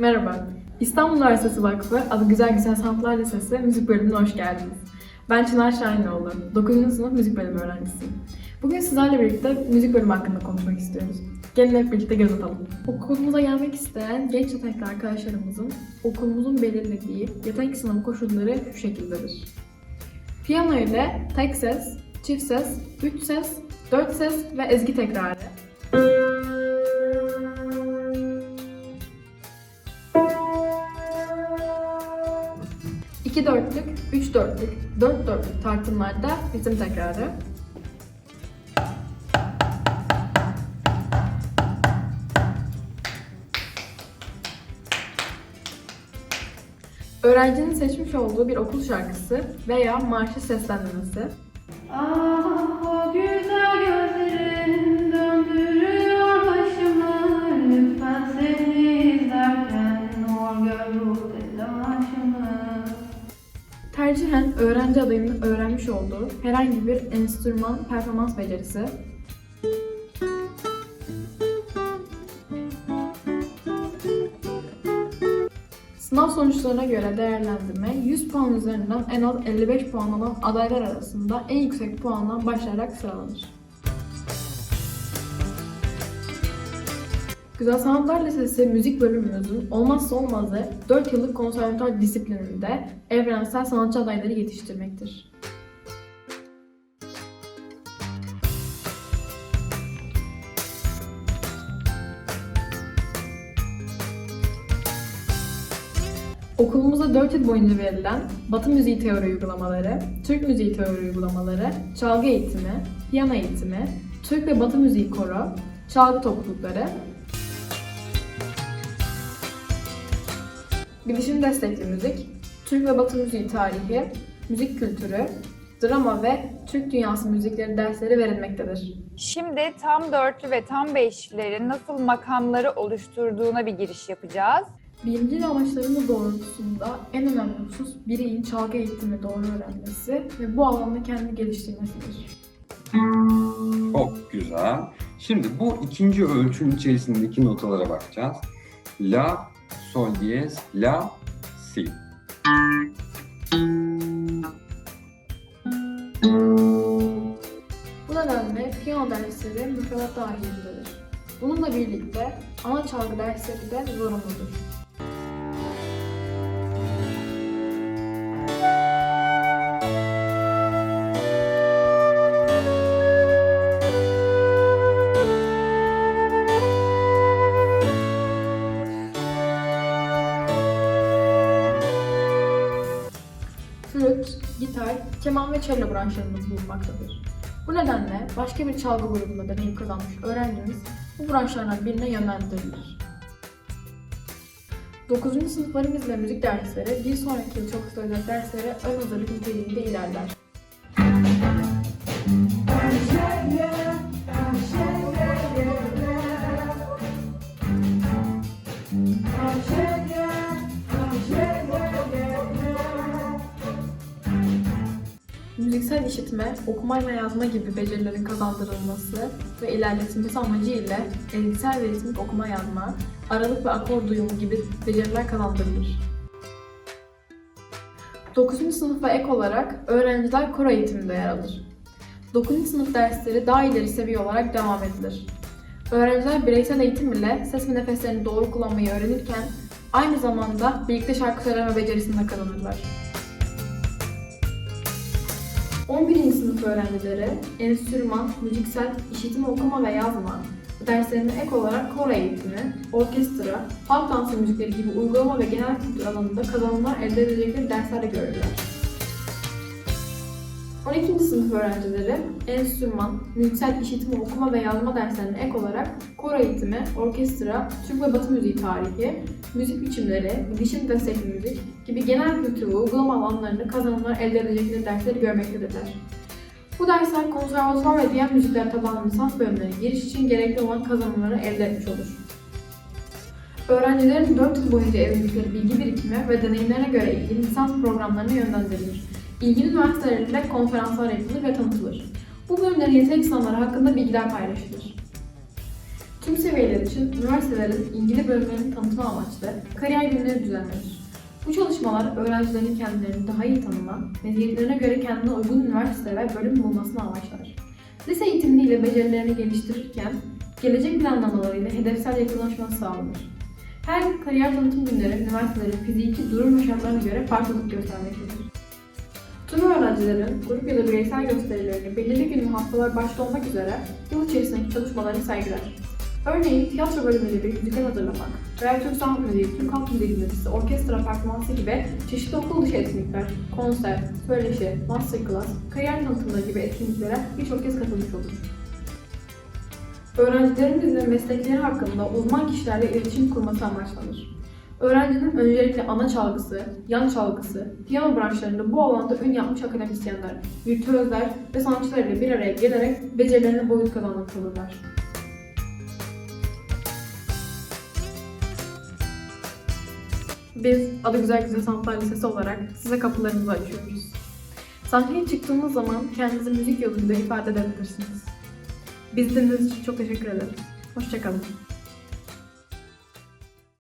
Merhaba, İstanbul Üniversitesi Vakfı Adı Güzel Güzel Sanatlar Lisesi Müzik Bölümüne hoş geldiniz. Ben Çınar Şahinoğlu, 9. sınıf müzik bölümü öğrencisiyim. Bugün sizlerle birlikte müzik bölümü hakkında konuşmak istiyoruz. Gelin hep birlikte göz atalım. Okulumuza gelmek isteyen genç yetenekli arkadaşlarımızın okulumuzun belirlediği yetenek sınavı koşulları şu şekildedir. Piyano ile tek ses, çift ses, üç ses, dört ses ve ezgi tekrarı. İki dörtlük, üç dörtlük, dört dörtlük tartımlarda ritim tekrarı. Öğrencinin seçmiş olduğu bir okul şarkısı veya marşı seslendirmesi. Ah herhangi bir enstrüman performans becerisi. Sınav sonuçlarına göre değerlendirme 100 puan üzerinden en az 55 puan alan adaylar arasında en yüksek puanla başlayarak sıralanır. Güzel Sanatlar Lisesi müzik bölümümüzün olmazsa olmazı 4 yıllık konservatuar disiplininde evrensel sanatçı adayları yetiştirmektir. Okulumuzda 4 yıl boyunca verilen Batı müziği teori uygulamaları, Türk müziği teori uygulamaları, çalgı eğitimi, piyano eğitimi, Türk ve Batı müziği koro, çalgı toplulukları, bilişim destekli müzik, Türk ve Batı müziği tarihi, müzik kültürü, drama ve Türk dünyası müzikleri dersleri verilmektedir. Şimdi tam dörtlü ve tam beşlilerin nasıl makamları oluşturduğuna bir giriş yapacağız. Bilimci amaçlarımız doğrultusunda en önemli husus bireyin çalgı eğitimi doğru öğrenmesi ve bu alanda kendini geliştirmesidir. Çok güzel. Şimdi bu ikinci ölçünün içerisindeki notalara bakacağız. La, sol diyez, la, si. Bu nedenle piyano dersleri müfredat dahilindedir. Bununla birlikte ana çalgı dersleri de zorunludur. Gitar, keman ve cello branşlarımız bulunmaktadır. Bu nedenle başka bir çalgı grubunda deneyim kazanmış öğrencimiz bu branşlardan birine yönlendirilir. 9. sınıflarımızla müzik dersleri bir sonraki yıl çok sayıda derslere ön hazırlık niteliğinde ilerler. İşitme, okuma ve yazma gibi becerilerin kazandırılması ve ilerletilmesi amacıyla ezgisel ve ritmik okuma yazma, aralık ve akor duyumu gibi beceriler kazandırılır. 9. sınıfa ek olarak öğrenciler koro eğitiminde yer alır. 9. sınıf dersleri daha ileri seviye olarak devam edilir. Öğrenciler bireysel eğitim ile ses ve nefeslerini doğru kullanmayı öğrenirken aynı zamanda birlikte şarkı söyleme becerisini de kazanırlar. 11. sınıf öğrencileri enstrüman, müziksel, işitme, okuma ve yazma derslerine ek olarak koro eğitimi, orkestra, halk dansı müzikleri gibi uygulama ve genel kültür alanında kazanımlar elde edecekleri dersler de görürler. 12. sınıf öğrencileri enstrüman, müziksel işitme, okuma ve yazma derslerine ek olarak koro eğitimi, orkestra, Türk ve Batı müziği tarihi, müzik biçimleri, bilişim destekli müzik gibi genel kültür ve uygulama alanlarında kazanımlar elde edecekleri dersleri görmektedirler. Bu dersler konservatuvar ve diğer müzikler tabanlı lisans bölümlerine giriş için gerekli olan kazanımları elde etmiş olur. Öğrencilerin 4 yıl boyunca edindikleri bilgi birikimi ve deneyimlerine göre ilgili lisans programlarına yönlendirilir. İlgili üniversitelerle konferanslar yapılır ve tanıtılır. Bu bölümlerin yetenek sınavları hakkında bilgiler paylaşılır. Tüm seviyeler için üniversitelerin ilgili bölümlerini tanıtma amaçlı kariyer günleri düzenlenir. Bu çalışmalar öğrencilerin kendilerini daha iyi tanıma, meziyetlerine göre kendine uygun üniversite ve bölüm bulmasını amaçlar. Lise eğitimiyle becerilerini geliştirirken gelecek planlamalarıyla hedefsel yakınlaşması sağlanır. Her kariyer tanıtım günleri üniversitelerin fiziki durum ve şartlarına göre farklılık göstermektedir. Tüm öğrencilerin grup ya da bireysel gösterilerini belirli gün ve haftalar başta olmak üzere yıl içerisindeki çalışmalarını sergiler. Örneğin tiyatro bölümüyle bir müzikal hazırlamak veya Türk Sanat Müziği, Türk Halk Müziği Dinletisi, orkestra performansı gibi çeşitli okul dışı etkinlikler, konser, söyleşi, masterclass, kariyer tanıtımları gibi etkinliklere birçok kez katılmış olur. Öğrencilerimizin meslekleri hakkında uzman kişilerle iletişim kurması amaçlanır. Öğrencinin öncelikle ana çalgısı, yan çalgısı, piyano branşlarında bu alanda ün yapmış akademisyenler, virtüözler ve sanatçılar ile bir araya gelerek becerilerine boyut kazanmak olurlar. Biz Adı Güzel Güzel Sanatlar Lisesi olarak size kapılarımızı açıyoruz. Sahneye çıktığınız zaman kendinizi müzik yolunda ifade edebilirsiniz. Biz dinlediğiniz için çok teşekkür ederiz. Hoşçakalın.